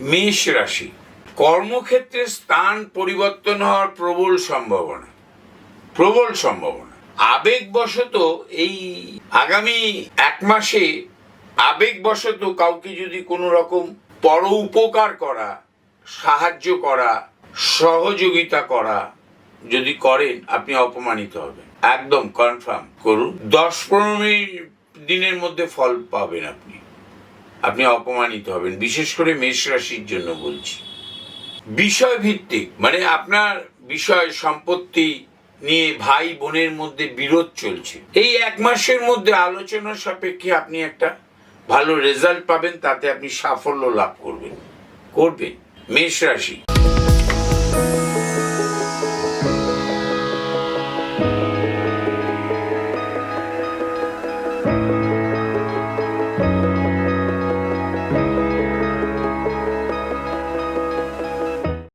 মেষ রাশি। কর্মক্ষেত্রে স্থান পরিবর্তন হওয়ার প্রবল সম্ভাবনা। প্রবল সম্ভাবনা। আবেগবশত এই আগামী এক মাসে আবেগবশত কাউকে যদি কোনো রকম পর উপকার করা, সাহায্য করা, সহযোগিতা করা যদি করেন, আপনি অপমানিত হবেন। একদম কনফার্ম করুন। দশ পনেরো দিনের মধ্যে ফল পাবেন আপনি। আপনি অপমানিত হবেন। বিশেষ করে মেষ রাশির জন্য বলছি। বিষয় ভিত্তিক মানে আপনার বিষয় সম্পত্তি নিয়ে ভাই বোনের মধ্যে বিরোধ চলছে। এই এক মাসের মধ্যে আলোচনা সাপেক্ষে আপনি একটা ভালো রেজাল্ট পাবেন, তাতে আপনি সাফল্য লাভ করবেন। করবেন। মেষ রাশি।